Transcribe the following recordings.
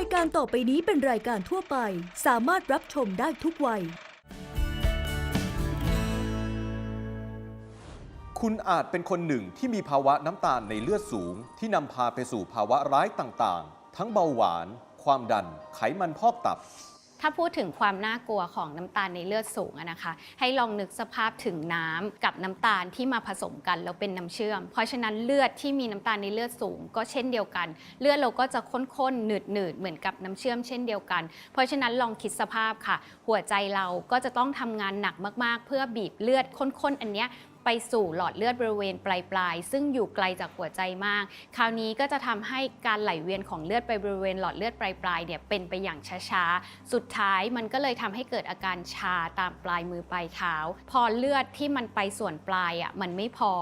ายการต่อไปนี้เป็นรายการทั่วไป สามารถรับชมได้ทุกวัย คุณอาจเป็นคนหนึ่งที่มีภาวะน้ำตาลในเลือดสูง ที่นำพาไปสู่ภาวะร้ายต่างๆ ทั้งเบาหวาน ความดัน ไขมันพอกตับ ถ้าพูดถึงความน่ากลัวของน้ำตาลในเลือดสูงนะคะ ให้ลองนึกสภาพถึงน้ำกับน้ำตาลที่มาผสมกันแล้วเป็นน้ำเชื่อม เพราะฉะนั้นเลือดที่มีน้ำตาลในเลือดสูง ก็เช่นเดียวกัน เลือดเราก็จะข้นๆหนืดๆเหมือนกับน้ำเชื่อมเช่นเดียวกัน เพราะฉะนั้นลองคิดสภาพค่ะ หัวใจเราก็จะต้องทำงานหนักมากๆ เพื่อบีบเลือดข้นๆอันเนี้ย ไปสู่หลอดเลือดบริเวณปลายๆซึ่งอยู่ไกลจากหัวใจมาก คราวนี้ก็จะทำให้การไหลเวียนของเลือดไปบริเวณหลอดเลือดปลายๆเนี่ยเป็นไปอย่างช้าๆ สุดท้ายมันก็เลยทำให้เกิดอาการชาตามปลายมือปลายเท้า พอเลือดที่มันไปส่วนปลายอะมันไม่พอ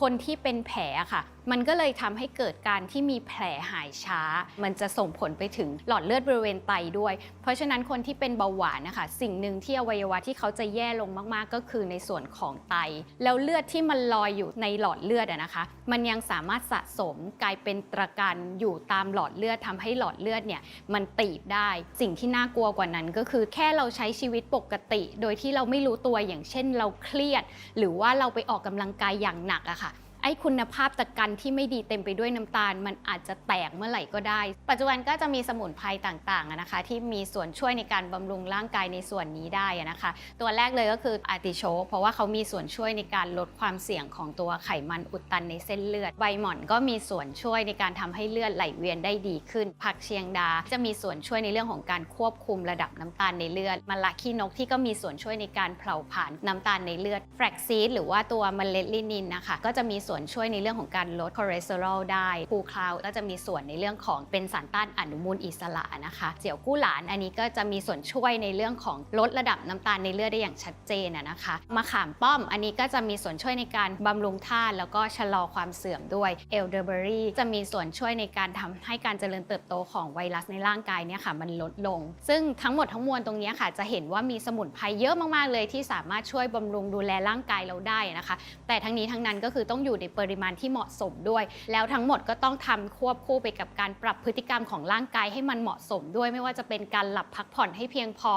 คนที่เป็นแผลค่ะมันก็เลยทำให้เกิดการที่มีแผลหายช้า มันจะส่งผลไปถึงหลอดเลือดบริเวณไตด้วย เพราะฉะนั้นคนที่เป็นเบาหวานนะคะ สิ่งหนึ่งที่อวัยวะที่เขาจะแย่ลงมากๆ ก็คือในส่วนของไต แล้วเลือดที่มันลอยอยู่ในหลอดเลือดนะคะ มันยังสามารถสะสมกลายเป็นตะกันอยู่ตามหลอดเลือดทำให้หลอดเลือดเนี่ยมันตีบได้ สิ่งที่น่ากลัวกว่านั้นก็คือแค่เราใช้ชีวิตปกติ โดยที่เราไม่รู้ตัวอย่างเช่น เราเครียด หรือว่าเราไปออกกำลังกายอย่างหนักอะค่ะ ไอ้คุณภาพตะกันที่ไม่ดีเต็มไปด้วยน้ำตาล มันอาจจะแตกเมื่อไหร่ก็ได้ ปัจจุบันก็จะมีสมุนไพรต่างๆนะคะ ที่มีส่วนช่วยในการบำรุงร่างกายในส่วนนี้ได้นะคะ ตัวแรกเลยก็คืออาร์ติโชเพราะว่าเขามีส่วนช่วยในการลดความเสี่ยงของตัวไขมันอุดตันในเส้นเลือด ใบหม่อนก็มีส่วนช่วยในการทำให้เลือดไหลเวียนได้ดีขึ้น ผักเชียงดาจะมีส่วนช่วยในเรื่องของการควบคุมระดับน้ำตาลในเลือดมะละขี้นกที่ก็มีส่วนช่วยในการเผาผลาญน้ำตาลในเลือดแฟลกซีดหรือว่าตัวเมล็ดลินินนะคะก็จะมีส่วนช่วยในเรื่องของการลดคอเลสเตอรอลได้ภูคลาวก็จะมีส่วนในเรื่องของเป็นสารต้านอนุมูลอิสระนะคะเจียวกู้หลานอันนี้ก็จะมีส่วนช่วยในเรื่องของลดระดับน้ำตาลในเลือดได้อย่างชัดเจนนะคะมะขามป้อมอันนี้ก็จะมีส่วนช่วยในการบำรุงธาตุแล้วก็ชะลอความเสื่อมด้วยเอลเดอร์เบอรี่จะมีส่วนช่วยในการทำให้การเจริญเติบโตของไวรัสในร่างกายเนี่ยค่ะมันลดลง ซึ่งทั้งหมดทั้งมวลตรงนี้ค่ะ จะเห็นว่ามีสมุนไพรเยอะมากๆเลยที่สามารถช่วยบำรุงดูแลร่างกายเราได้นะคะ แต่ทั้งนี้ทั้งนั้นก็คือต้องอยู่ในปริมาณที่เหมาะสมด้วย แล้วทั้งหมดก็ต้องทำควบคู่ไปกับการปรับพฤติกรรมของร่างกายให้มันเหมาะสมด้วย ไม่ว่าจะเป็นการหลับพักผ่อนให้เพียงพอ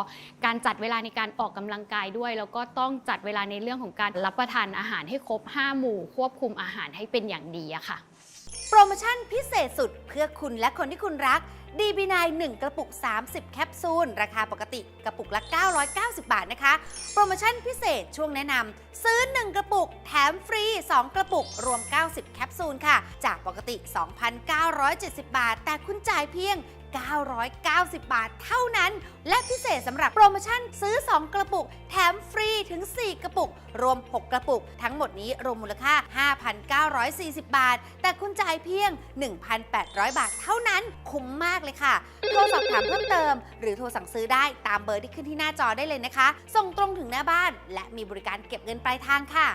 การจัดเวลาในการออกกำลังกายด้วย แล้วก็ต้องจัดเวลาในเรื่องของการรับประทานอาหารให้ครบ 5 หมู่ ควบคุมอาหารให้เป็นอย่างดีอะค่ะ โปรโมชั่นพิเศษสุดเพื่อคุณและคนที่คุณรัก DB9 1 กระปุก 30 แคปซูล ราคาปกติกระปุกละ 990 บาทนะคะ โปรโมชั่นพิเศษช่วงแนะนำซื้อ 1 กระปุก แถมฟรี 2 กระปุก รวม 90 แคปซูลค่ะ จากปกติ 2,970 บาท แต่คุณจ่ายเพียง990 บาทเท่านั้น และพิเศษสำหรับโปรโมชั่นซื้อ 2 กระปุก แถมฟรีถึง 4 กระปุก รวม 6 กระปุก ทั้งหมดนี้รวมมูลค่า 5,940 บาท แต่คุณจ่ายเพียง 1,800 บาทเท่านั้น คุ้มมากเลยค่ะ โทรสอบถามเพิ่มเติม หรือโทรสั่งซื้อได้ตามเบอร์ที่ขึ้นที่หน้าจอได้เลยนะคะ ส่งตรงถึงหน้าบ้าน และมีบริการเก็บเงินปลายทางค่ะ